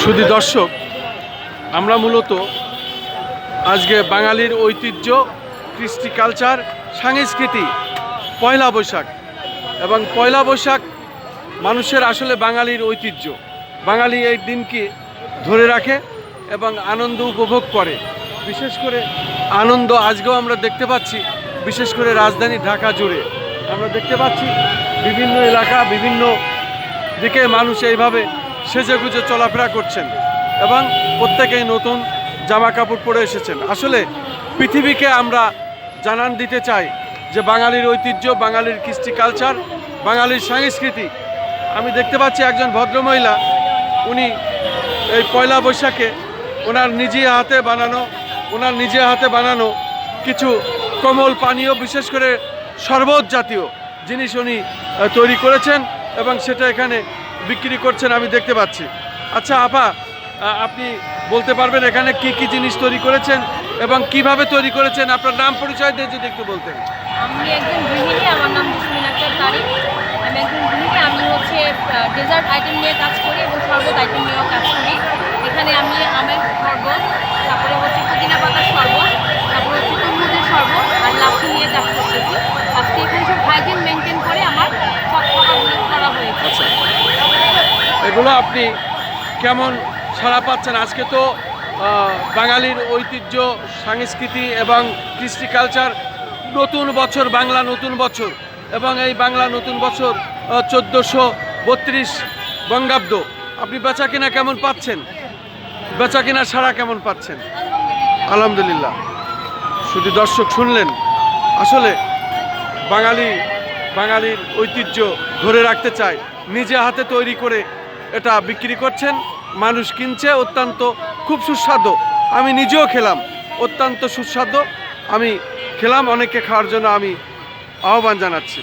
শুধু দর্শক, আমরা মূলত আজকে বাঙালির ঐতিহ্য, কৃষ্টি কালচার, সংস্কৃতি, পয়লা বৈশাখ এবং পয়লা বৈশাখ মানুষের আসলে বাঙালির ঐতিহ্য। বাঙালি এই দিনকে ধরে রাখে এবং আনন্দ উপভোগ করে। বিশেষ করে আনন্দ আজকেও আমরা দেখতে পাচ্ছি, বিশেষ করে রাজধানী ঢাকা জুড়ে। আমরা দেখতে পাচ্ছি বিভিন্ন এলাকা, বিভিন্ন দিকে মানুষ এইভাবে সেজে গুজে চলাফেরা করছেন এবং প্রত্যেকেই নতুন জামা কাপড় পরে এসেছেন। আসলে পৃথিবীকে আমরা জানান দিতে চাই যে বাঙালির ঐতিহ্য, বাঙালির কৃষ্টি কালচার বাঙালির সংস্কৃতি। আমি দেখতে পাচ্ছি একজন ভদ্রমহিলা, উনি এই পয়লা বৈশাখে ওনার নিজে হাতে বানানো, ওনার নিজে হাতে বানানো কিছু কোমল পানীয়, বিশেষ করে শরবত জাতীয় জিনিস উনি তৈরি করেছেন এবং সেটা এখানে বিক্রি করছেন, আমি দেখতে পাচ্ছি। আচ্ছা আপা আপনি বলতে পারবেন এখানে কি কি জিনিস তৈরি করেছেন এবং কীভাবে তৈরি করেছেন? আপনার নাম পরিচয় দিয়ে যদি একটু বলতেন। আমি একজন গৃহিণী, আমার নাম আমি একজন গৃহিণী, আমি হচ্ছে ডেজার্ট আইটেম নিয়ে কাজ করি এবং শরবত আইটেম নিয়েও কাজ করি এখানে আমি আমের শরবত তারপরে হচ্ছে পুদিনা পাতার শরবত তারপরে হচ্ছে তরমুজের শরবত আর লাচ্ছি নিয়ে কাজ করতেছি আজকে এখানে সব হাইজিন মেনটেন করে আমার সব খাবারগুলো করা হয়েছে আচ্ছা এগুলো আপনি কেমন সাড়া পাচ্ছেন? আজকে তো বাঙালির ঐতিহ্য, সংস্কৃতি এবং কৃষ্টি কালচার নতুন বছর, বাংলা নতুন বছর এবং এই বাংলা নতুন বছর চোদ্দোশো বত্রিশ বঙ্গাব্দ। আপনি বেচা কিনা কেমন পাচ্ছেন? বেচা কিনা সাড়া কেমন পাচ্ছেন? আলহামদুলিল্লাহ। শুধু দর্শক শুনলেন। আসলে বাঙালি, বাঙালির ঐতিহ্য ধরে রাখতে চায়, নিজে হাতে তৈরি করে এটা বিক্রি করছেন, মানুষ কিনছে, অত্যন্ত খুব সুস্বাদু। আমি নিজেও খেলাম, অত্যন্ত সুস্বাদু। আমি খেলাম, অনেকে খাওয়ার জন্য আমি আহ্বান জানাচ্ছি।